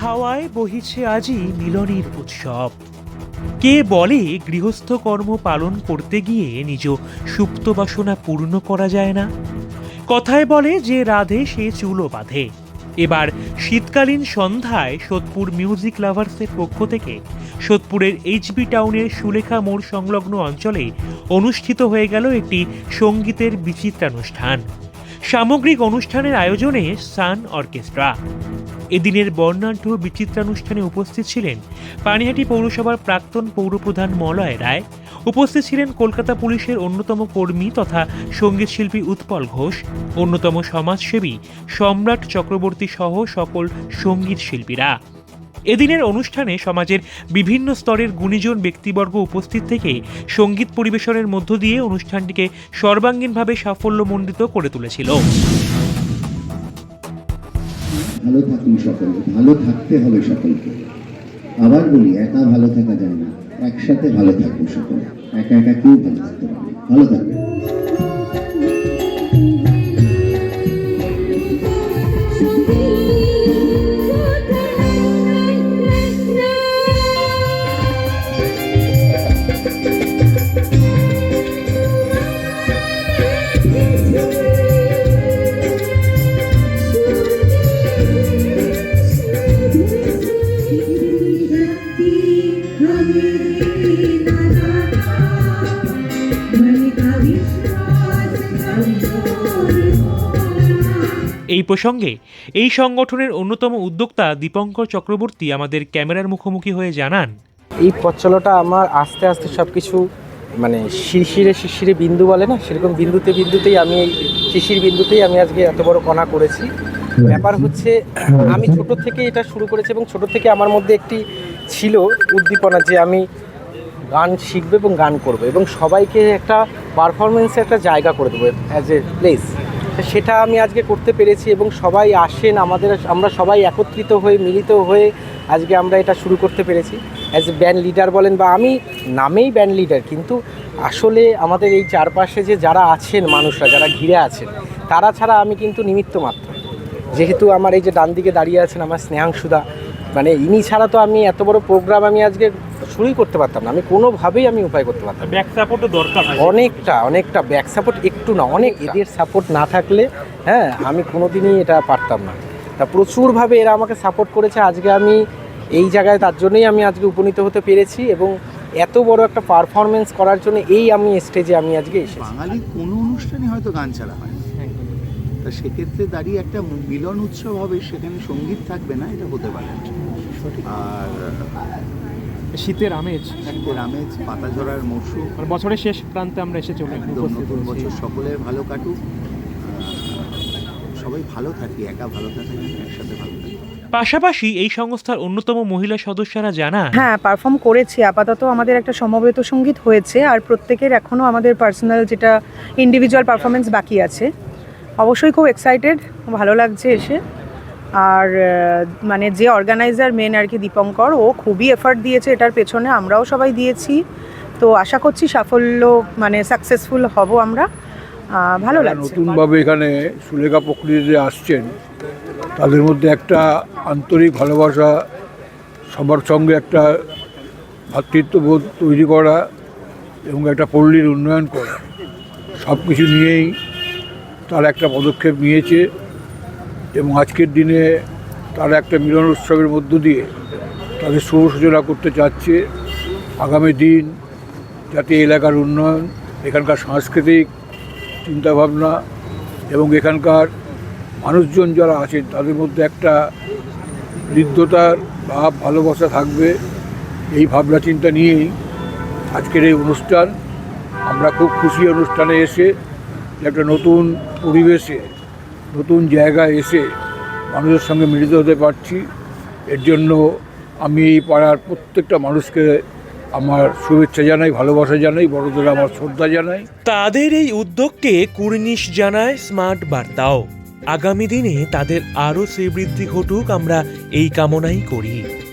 হাওয়ায় বহিছে আজি মিলনের উৎসব। কে বলে গৃহস্থ কর্ম পালন করতে গিয়ে নিজ সুপ্ত বাসনা পূর্ণ করা যায় না? কথায় বলে যে রাধে সে চুলো বাঁধে। এবার শীতকালীন সন্ধ্যায় সোদপুর মিউজিক লাভার্সের পক্ষ থেকে সোদপুরের এইচবি টাউনের সুলেখা মোড় সংলগ্ন অঞ্চলে অনুষ্ঠিত হয়ে গেল একটি সঙ্গীতের বিচিত্রানুষ্ঠান। সামগ্রিক অনুষ্ঠানের আয়োজনে সান অর্কেস্ট্রা। এদিনের বর্ণাঢ্য বিচিত্রানুষ্ঠানে উপস্থিত ছিলেন পানিহাটি পৌরসভার প্রাক্তন পৌরপ্রধান মলয় রায় উপস্থিত ছিলেন কলকাতা পুলিশের অন্যতম কর্মী তথা সংগীত শিল্পী উৎপল ঘোষ, অন্যতম সমাজসেবী সম্রাট চক্রবর্তী সহ সকল সংগীত শিল্পীরা। এদিনের অনুষ্ঠানে সমাজের বিভিন্ন স্তরের গুণীজন ব্যক্তিবর্গ উপস্থিত থেকে সংগীত পরিবেশনের মধ্য দিয়ে অনুষ্ঠানটিকে সর্বাঙ্গীনভাবে সাফল্যমণ্ডিত করে তুলেছিল। ভালো থাকুন সকলে, ভালো থাকতে হবে সকলকে। আবার বলি, একা ভালো থাকা যায় না। একসাথে ভালো থাকব সকলে। একা একা কেউ ভালো থাকতে ভালো থাকবে এই প্রসঙ্গে এই সংগঠনের অন্যতম উদ্যোক্তা দীপঙ্কর চক্রবর্তী আমাদের ক্যামেরার মুখোমুখি হয়ে জানান। এই পথ চলাটা আমার আস্তে আস্তে সব কিছু মানে শিরশিরে শিশিরে বিন্দু বলে না, সেরকম বিন্দুতে বিন্দুতেই আমি এই শিশির বিন্দুতেই আমি আজকে এত বড় কণা করেছি। ব্যাপার হচ্ছে, আমি ছোট থেকে এটা শুরু করেছি এবং ছোট থেকে আমার মধ্যে একটি ছিল উদ্দীপনা যে আমি গান শিখব এবং গান করব এবং সবাইকে একটা পারফরমেন্সে একটা জায়গা করে দেবো অ্যাজ এ প্লেস সেটা আমি আজকে করতে পেরেছি এবং সবাই আসেন, আমাদের আমরা সবাই একত্রিত হয়ে, মিলিত হয়ে আজকে আমরা এটা শুরু করতে পেরেছি। অ্যাজ এ ব্যান্ড লিডার বলেন বা আমি নামেই ব্যান্ড লিডার কিন্তু আসলে আমাদের এই চারপাশে যে যারা আছেন মানুষরা, যারা ঘিরে আছেন, তারা ছাড়া আমি কিন্তু নিমিত্ত মাত্র। যেহেতু আমার এই যে ডান দিকে দাঁড়িয়ে আছেন আমার স্নেহাংশুদা মানে ইনি ছাড়া তো আমি এত বড় প্রোগ্রাম আমি আজকে শুরুই করতে পারতাম না। আমি কোনোভাবেই আমি উপায় করতে পারতাম ব্যাক সাপোর্টও দরকার অনেকটা অনেকটা ব্যাক সাপোর্ট একটু না অনেক এদের সাপোর্ট না থাকলে হ্যাঁ আমি কোনোদিনই এটা পারতাম না। তা প্রচুরভাবে এরা আমাকে সাপোর্ট করেছে। আজকে আমি এই জায়গায় তার জন্যই আমি আজকে উপনীত হতে পেরেছি এবং এত বড় একটা পারফরমেন্স করার জন্য এই আমি স্টেজে আমি আজকে এসেছি। বাঙালি কোনো অনুষ্ঠানে হয়তো গান ছাড়া হয়। তা সেক্ষেত্রে দাঁড়িয়ে একটা মিলন উৎসব হবে সেখানে সংগীত থাকবে না এটা হতে পারে। আর শীতের আমেজ। শীতের আমেজ পাতা ঝরার মরশুম। মানে বছরের শেষ প্রান্তে আমরা এসে চলে নতুন বছর সকলের ভালো কাটুক। সবাই ভালো থাকি একা ভালো থাকা একসাথে ভালো থাকি। পাশাপাশি এই সংস্থার অন্যতম মহিলা সদস্যরা জানা হ্যাঁ পারফর্ম করেছি। আপাতত আমাদের একটা সমবেত সংগীত হয়েছে আর প্রত্যেকের এখনও আমাদের পার্সোনাল যেটা ইন্ডিভিজুয়াল পারফরমেন্স বাকি আছে। অবশ্যই খুব এক্সাইটেড ভালো লাগছে এসে। আর মানে যে অর্গানাইজার মেন আর কি দীপঙ্কর ও খুবই এফার্ট দিয়েছে এটার পেছনে আমরাও সবাই দিয়েছি। তো আশা করছি সাফল্য মানে সাকসেসফুল হব আমরা। ভালো লাগছে। নতুনভাবে এখানে সুলেখা প্রকৃতিতে আসছেন তাদের মধ্যে একটা আন্তরিক ভালোবাসা সবার সঙ্গে একটা ভ্রাতৃত্ববোধ তৈরি করা এবং একটা পল্লীর উন্নয়ন করা সব কিছু নিয়েই তারা একটা পদক্ষেপ নিয়েছে। এবং আজকের দিনে তারা একটা মিলন উৎসবের মধ্য দিয়ে তাদের শুভ সূচনা করতে চাচ্ছে। আগামী দিন যাতে এলাকার উন্নয়ন, এখানকার সাংস্কৃতিক চিন্তাভাবনা এবং এখানকার মানুষজন যারা আছেন, তাদের মধ্যে একটা হৃদ্যতার ভাব ভালোবাসা থাকবে। এই ভাবনা চিন্তা নিয়েই আজকের এই অনুষ্ঠান। আমরা খুব খুশি অনুষ্ঠানে এসে একটা নতুন পরিবেশে নতুন জায়গায় এসে মানুষের সঙ্গে মিলিত হতে পারছি। এর জন্য আমি এই পাড়ার প্রত্যেকটা মানুষকে আমার শুভেচ্ছা জানাই, ভালোবাসা জানাই, বড়দের আমার শ্রদ্ধা জানাই। তাদের এই উদ্যোগকে কুর্নিশ জানায় স্মার্ট বার্তাও। আগামী দিনে তাদের আরও শ্রীবৃদ্ধি ঘটুক, আমরা এই কামনাই করি।